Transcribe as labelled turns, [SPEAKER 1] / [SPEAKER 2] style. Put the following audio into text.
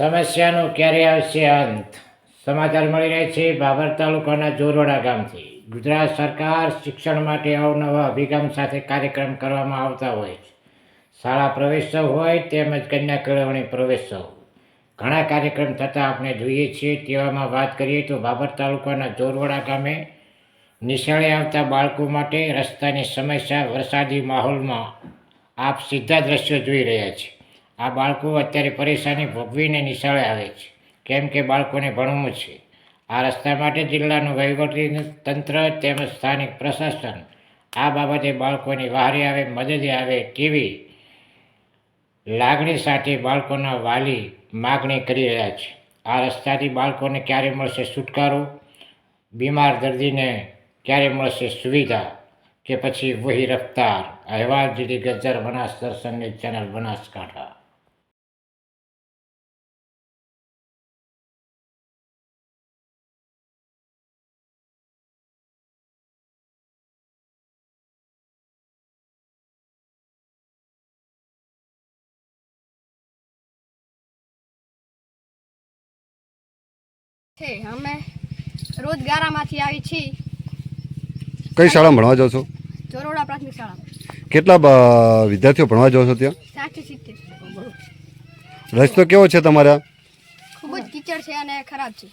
[SPEAKER 1] સમસ્યાનો ક્યારે આવશે અંત? સમાચાર મળી રહ્યા છે બાબર તાલુકાના જોરોડા ગામથી. ગુજરાત સરકાર શિક્ષણ માટે અવનવા અભિગમ સાથે કાર્યક્રમ કરવામાં આવતા હોય છે. શાળા પ્રવેશોત્સવ હોય તેમજ કન્યા કેળવણી પ્રવેશોત્સવ ઘણા કાર્યક્રમ થતાં આપણે જોઈએ છીએ તેવામાં વાત કરીએ તો બાબર તાલુકાના જોરવાડા ગામે નિશાળે આવતા બાળકો માટે રસ્તાની સમસ્યા વરસાદી માહોલમાં આપ સીધા દ્રશ્યો જોઈ રહ્યા છે. આ બાળકો અત્યારે પરેશાની ભોગવીને નિશાળે આવે છે. કેમ કે બાળકોને ભણવું છે. આ રસ્તા માટે જિલ્લાનું વહીવટી તંત્ર તેમજ સ્થાનિક પ્રશાસન આ બાબતે બાળકોની વહારે આવે, મદદે આવે તેવી લાગણી સાથે બાળકોના વાલી માગણી કરી રહ્યા છે. આ રસ્તાથી બાળકોને ક્યારે મળશે છુટકારો? બીમાર દર્દીને ક્યારે મળશે સુવિધા? કે પછી વહી રફતાર? અહેવાલ જીડી ગજ્જર બનાસ દર્શનની ચેનલ બનાસકાંઠા.
[SPEAKER 2] છે અમે રોજ ગારામાંથી આવી છીએ
[SPEAKER 3] કઈ શાળામાં ભણવા જાઓ છો?
[SPEAKER 2] ચોરોડા પ્રાથમિક શાળા
[SPEAKER 3] કેટલા વિદ્યાર્થીઓ ભણવા જાઓ છો ત્યાં?
[SPEAKER 2] સાઠથી સિત્તેર.
[SPEAKER 3] રસ્તો કેવો છે તમારા?
[SPEAKER 2] ખૂબ જ કીચડ છે અને ખરાબ છે.